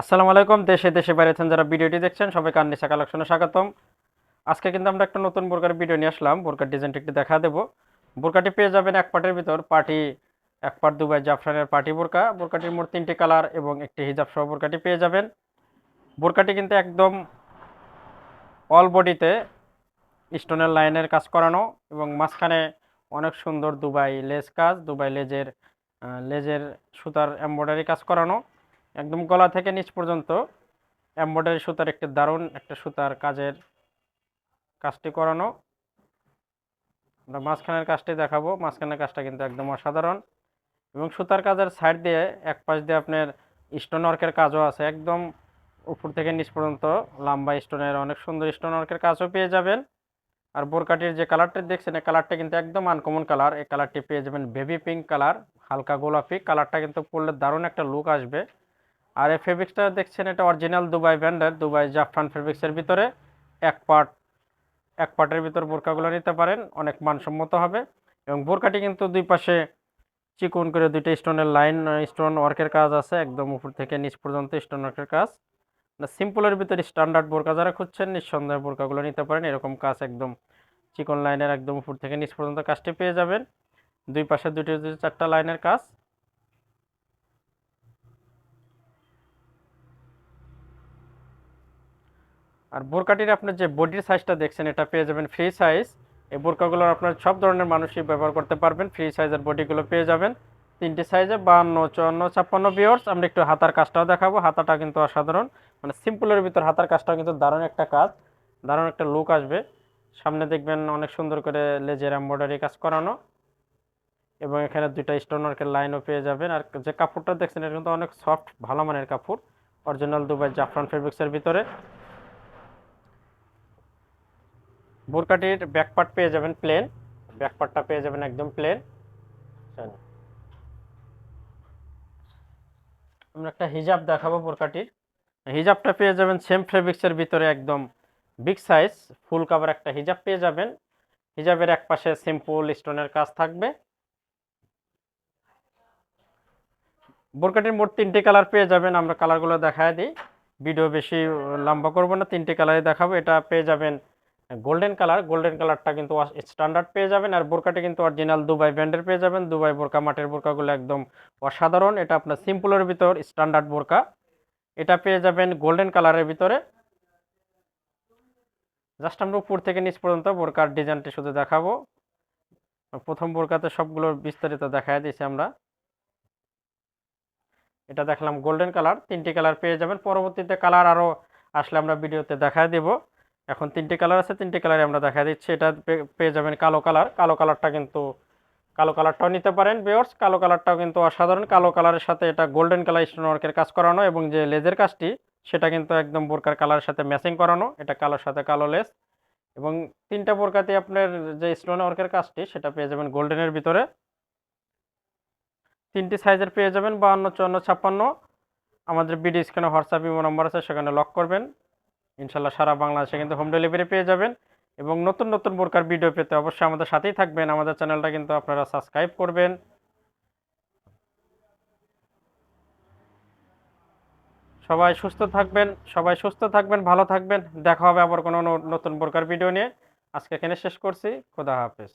আসসালামু আলাইকুম, দেশে দেশে বাইরে আছেন যারা ভিডিওটি দেখছেন, সবাইকে আননিসা কালেকশনে স্বাগতম। আজকে কিন্তু আমরা একটা নতুন বোরকার ভিডিও নিয়ে আসলাম, বোরকার ডিজাইনটি একটু দেখা দেবো। বোরকাটি পেয়ে যাবেন এক পাটের ভিতর, পার্টি, এক পাট দুবাই জাফরানের পার্টি বোরকা। বোরকাটির মোট তিনটি কালার এবং একটি হিজাব সহ বোরকাটি পেয়ে যাবেন। বোরকাটি কিন্তু একদম অল বডিতে স্টোনের লাইনের কাজ করানো এবং মাঝখানে অনেক সুন্দর দুবাই লেজ কাজ, দুবাই লেজের লেজের সুতার এমব্রয়ডারি কাজ করানো। একদম গলা থেকে নিচ পর্যন্ত এমব্রয়ডারি সুতার একটি দারুণ একটা সুতার কাজের কাজটি করানো। আমরা মাঝখানের কাজটি দেখাবো। মাঝখানের কাজটা কিন্তু একদম অসাধারণ। এবং সুতার কাজের সাইড দিয়ে এক পাশ দিয়ে আপনার স্টোন ওয়ার্কের কাজও আছে। একদম উপর থেকে নিচ পর্যন্ত লম্বা স্টোনের অনেক সুন্দর স্টোন ওয়ার্কের কাজও পেয়ে যাবেন। আর বোরকাটির যে কালারটা দেখছেন, এই কালারটা কিন্তু একদম আনকমন কালার এই কালারটি পেয়ে যাবেন বেবি পিঙ্ক কালার হালকা গোলাপি। কালারটা কিন্তু পরলে দারুণ একটা লুক আসবে। আর এই ফেব্রিক্সটা দেখছেন, এটা অরিজিনাল দুবাই ব্র্যান্ডের দুবাই জাফরান ফেব্রিক্সের ভিতরে। এক পার্ট এক পার্টের ভিতর বোরকাগুলো নিতে পারেন, অনেক মানসম্মত হবে। এবং বোরকাটি কিন্তু দুই পাশে চিকন করে দুইটা স্টোনের লাইন, স্টোন ওয়ার্কের কাজ আছে, একদম উপর থেকে নিচ পর্যন্ত স্টোন ওয়ার্কের কাজ। সিম্পলের ভিতরে স্ট্যান্ডার্ড বোরকা যারা খুঁজছেন, নিঃসন্দেহে বোরকাগুলো নিতে পারেন। এরকম কাজ একদম চিকন লাইনের একদম উপর থেকে নিচ পর্যন্ত কাজটি পেয়ে যাবেন। দুই পাশে দুটি চারটা লাইনের কাজ। আর বোরকাটির আপনার যে বডির সাইজটা দেখছেন, এটা পেয়ে যাবেন ফ্রি সাইজ এই বোরকাগুলো আপনার সব ধরনের মানুষই ব্যবহার করতে পারবেন। ফ্রি সাইজের বডিগুলো পেয়ে যাবেন। তিনটি সাইজে বান্ন, চুয়ান্ন, ছাপ্পান্ন বিয়র্স আমরা একটু হাতার কাজটাও দেখাবো। হাতাটা কিন্তু অসাধারণ। মানে সিম্পলের ভিতর হাতার কাজটাও কিন্তু দারুণ একটা কাজ, দারুণ একটা লুক আসবে। সামনে দেখবেন অনেক সুন্দর করে লেজের এম্ব্রয়ডারি কাজ করানো। এবং এখানে দুইটা স্টোন ওয়ার্কের লাইনও পেয়ে যাবেন। আর যে কাপড়টা দেখছেন, এটা কিন্তু অনেক সফট ভালো মানের কাপড়। অরিজিনাল দুবাই জাফরান ফেব্রিক্সের ভিতরে। বোরকাটির ব্যাকপার্ট পেয়ে যাবেন প্লেন ব্যাকপার্টটা পেয়ে যাবেন একদম প্লেন আমরা একটা হিজাব দেখাবো বোরকাটির। হিজাবটা পেয়ে যাবেন সেম ফেব্রিক্সের ভিতরে একদম বিগ সাইজ ফুল কাভার একটা হিজাব পেয়ে যাবেন। হিজাবের এক পাশে সিম্পল স্টোনের কাজ থাকবে। বোরকাটির মোট তিনটি কালার পেয়ে যাবেন, আমরা কালারগুলো দেখায় দিই। ভিডিও বেশি লম্বা করব না, তিনটি কালারে দেখাবো। এটা পেয়ে যাবেন গোল্ডেন কালার গোল্ডেন কালারটা কিন্তু স্ট্যান্ডার্ড পেয়ে যাবেন আর বোরকাটি কিন্তু অরিজিনাল দুবাই ব্র্যান্ডের পেয়ে যাবেন। দুবাই বোরকা মাঠের বোরকাগুলো একদম অসাধারণ। এটা আপনার সিম্পলের ভিতর স্ট্যান্ডার্ড বোরকা। এটা পেয়ে যাবেন গোল্ডেন কালারের ভিতরে। জাস্ট আমরা উপর থেকে নিচ পর্যন্ত বোরকার ডিজাইনটি শুধু দেখাবো। প্রথম বোরকাতে সবগুলো বিস্তারিত দেখায় দিয়েছি আমরা। এটা দেখলাম গোল্ডেন কালার তিনটি কালার পেয়ে যাবেন। পরবর্তীতে কালার আরও আসলে আমরা ভিডিওতে দেখায় দেব। এখন তিনটে কালার আছে, তিনটে কালারে আমরা দেখা দিচ্ছি। এটা পেয়ে যাবেন কালো কালার। কালো কালারটা কিন্তু, কালো কালারটাও নিতে পারেন বেয়র্স কালো কালারটাও কিন্তু অসাধারণ। কালো কালারের সাথে এটা গোল্ডেন কালার স্টোন ওয়ার্কের কাজ করানো এবং যে লেজের কাজটি, সেটা কিন্তু একদম বোরকার কালারের সাথে ম্যাচিং করানো। এটা কালোর সাথে কালো লেস এবং তিনটা বোরকাতে আপনার যে স্টোন ওয়ার্কের কাজটি, সেটা পেয়ে যাবেন গোল্ডেনের ভিতরে। তিনটি সাইজের পেয়ে যাবেন, বাহান্ন, চুয়ান্ন, ছাপ্পান্ন। আমাদের বিডি স্ক্যানে হোয়াটসঅ্যাপ ইমো নাম্বার আছে, সেখানে লক করবেন। ইনশাল্লাহ সারা বাংলাদেশে কিন্তু হোম ডেলিভারি পেয়ে যাবেন এবং নতুন নতুন বোরকার ভিডিও পেতে অবশ্যই আমাদের সাথেই থাকবেন। আমাদের চ্যানেলটা কিন্তু আপনারা সাবস্ক্রাইব করবেন। সবাই সুস্থ থাকবেন, সবাই সুস্থ থাকবেন, ভালো থাকবেন। দেখা হবে আবার কোনো নতুন বোরকার ভিডিও নিয়ে। আজকে এখানে শেষ করছি। খোদা হাফেজ।